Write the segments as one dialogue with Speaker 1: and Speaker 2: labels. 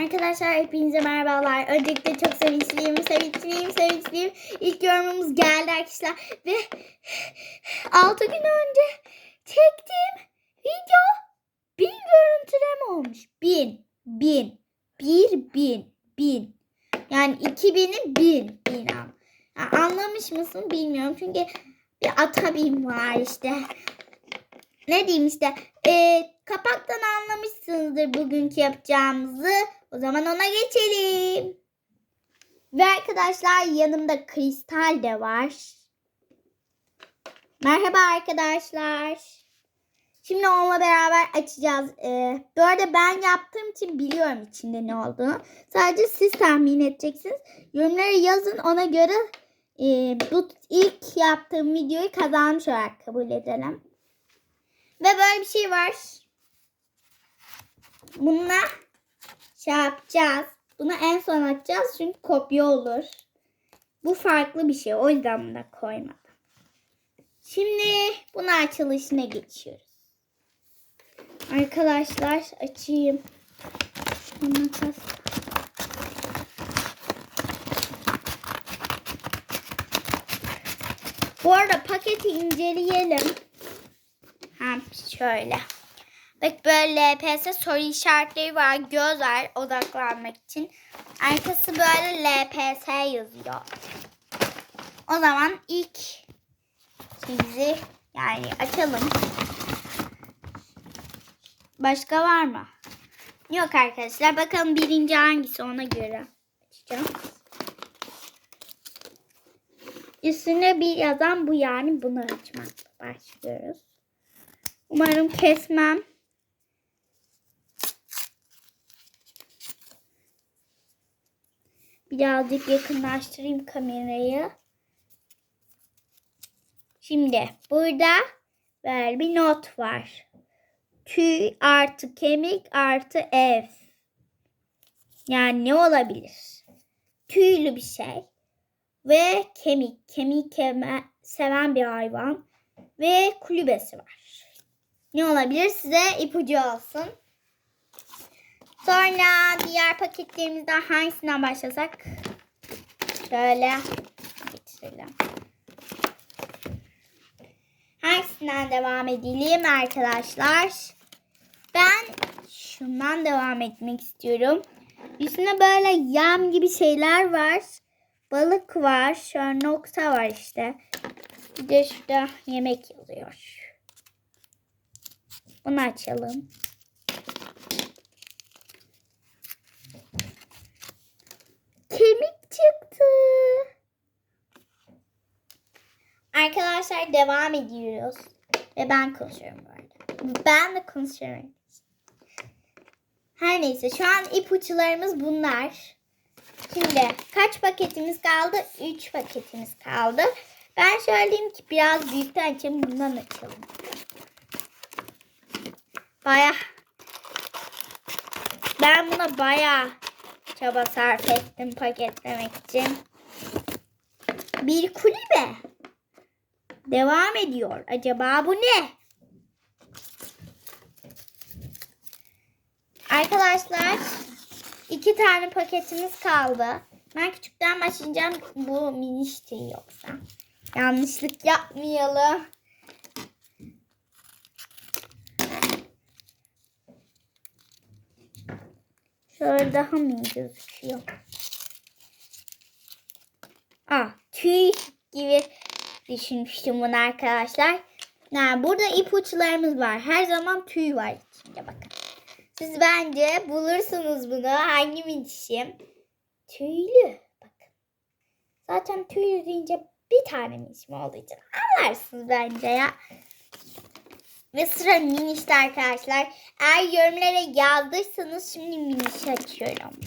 Speaker 1: Arkadaşlar hepinize merhabalar. Öncelikle çok sevinçliyim, sevinçliyim, sevinçliyim. İlk yorumumuz geldi arkadaşlar. Ve 6 gün önce çektiğim video bin görüntüleme olmuş. Bin, bin, bir bin, bin. Yani 2000'i bin, bin an. Yani anlamış mısın bilmiyorum. Çünkü bir atabim var işte. Ne diyeyim işte. E, kapaktan anlamışsınızdır bugünkü yapacağımızı. O zaman ona geçelim. Ve arkadaşlar yanımda kristal de var. Merhaba arkadaşlar. Şimdi onunla beraber açacağız. Ee, bu arada ben yaptığım için biliyorum içinde ne olduğunu. Sadece siz tahmin edeceksiniz. Yorumlara yazın ona göre e, bu ilk yaptığım videoyu kazanmış olarak kabul edelim. Ve böyle bir şey var. Bununla şey yapacağız. Bunu en son açacağız çünkü kopya olur. Bu farklı bir şey. O yüzden bunu da koymadım. Şimdi bunu açılışına geçiyoruz. Arkadaşlar açayım. Makas. Bu arada paketi inceleyelim. Ha şöyle. Bak böyle LPS soru işaretleri var. Göz var odaklanmak için. Arkası böyle LPS yazıyor. O zaman ilk şeyimizi yani açalım. Başka var mı? Yok arkadaşlar. Bakalım birinci hangisi ona göre açacağım. Üstüne bir yazan bu yani bunu açmakla başlıyoruz. Umarım kesmem. Birazcık yakınlaştırayım kamerayı. Şimdi burada böyle bir not var. Tüy artı kemik artı ev. Yani ne olabilir? Tüylü bir şey. Ve kemik. Kemik keme, seven bir hayvan. Ve kulübesi var. Ne olabilir? Size ipucu olsun. Sonra diğer paketlerimizden hangisinden başlasak? Şöyle getirelim. Hangisinden devam edelim arkadaşlar? Ben şundan devam etmek istiyorum. Üstünde böyle yam gibi şeyler var. Balık var. Şöyle nokta var işte. Bir de şurada yemek yazıyor. Bunu açalım. Kemik çıktı. Arkadaşlar devam ediyoruz. Ve ben konuşuyorum bu arada. Ben de konuşuyorum. Her neyse şu an ipuçlarımız bunlar. Şimdi kaç paketimiz kaldı? 3 paketimiz kaldı. Ben söyleyeyim ki biraz büyükten açalım. Bundan açalım. Baya ben buna baya çaba sarf ettim paketlemek için. Bir kulübe. Devam ediyor. Acaba bu ne? Arkadaşlar iki tane paketimiz kaldı. Ben küçükten başlayacağım. Bu minişti yoksa. Yanlışlık yapmayalım. Şöyle daha mı gözüküyor? Ah, tüy gibi düşünmüştüm bunu arkadaşlar. Yani burada ipuçlarımız var. Her zaman tüy var içinde bakın. Siz bence bulursunuz bunu. Hangi minişim? Tüylü. Bakın. Zaten tüylü deyince bir tane minişim olduğu için anlarsınız bence ya. Ve sıra minişte arkadaşlar. Eğer yorumlara yazdıysanız şimdi miniş açıyorum.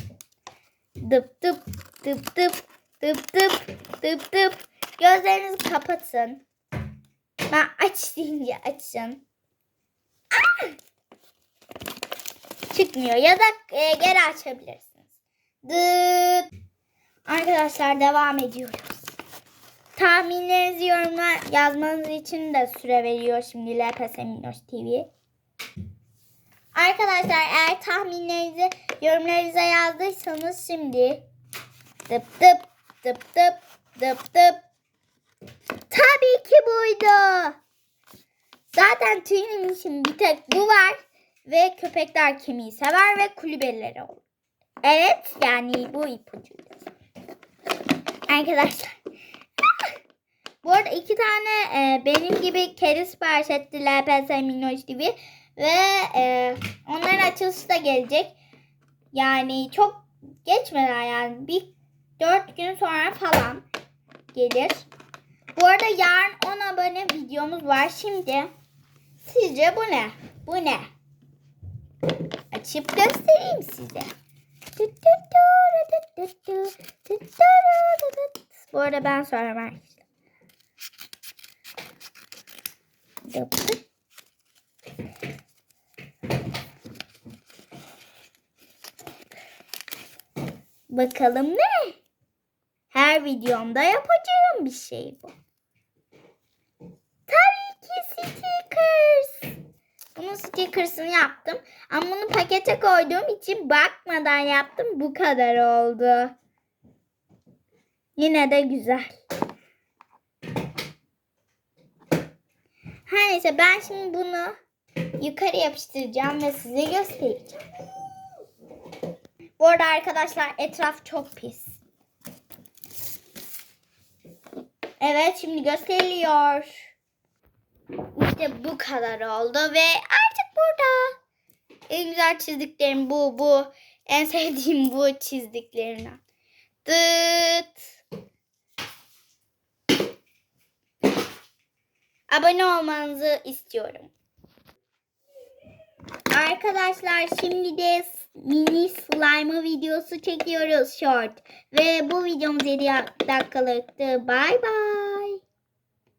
Speaker 1: Dıp dıp dıp dıp dıp dıp dıp dıp. Gözlerinizi kapatın. Ben aç deyince açın. Aa! Çıkmıyor ya da e, geri açabilirsiniz. Dıp. Arkadaşlar devam ediyoruz. Tahminlerinizi yorumlar yazmanız için de süre veriyor şimdi LPS Minnoş TV. Arkadaşlar eğer tahminlerinizi yorumlarınıza yazdıysanız şimdi dıp dıp dıp dıp dıp dıp tabii ki buydu. Zaten tüyünün için bir tek bu var ve köpekler kemiği sever ve kulübeleri olur. Evet yani bu ipucuydu. Arkadaşlar. Bu arada iki tane e, benim gibi kedi sipariş etti LPS Minnoş gibi. Ve e, onların açılışı da gelecek. Yani çok geçmeden yani bir dört gün sonra falan gelir. Bu arada yarın 10 abone videomuz var. Şimdi sizce bu ne? Bu ne? Açıp göstereyim size. Bu arada ben sonra arkadaşlar. Bakalım ne? Her videomda yapacağım bir şey bu. Tabii ki stickers. Bunun stickers'ını yaptım. Ama bunu pakete koyduğum için bakmadan yaptım. Bu kadar oldu. Yine de güzel. Her neyse ben şimdi bunu yukarı yapıştıracağım ve size göstereceğim. Bu arada arkadaşlar etraf çok pis. Evet şimdi gösteriliyor. İşte bu kadar oldu ve artık burada. En güzel çizdiklerim bu bu. En sevdiğim bu çizdiklerimden. Dıt. Abone olmanızı istiyorum. Arkadaşlar şimdi de mini slime videosu çekiyoruz short. Ve bu videomuz 7 dakikalıktı. Bay bay.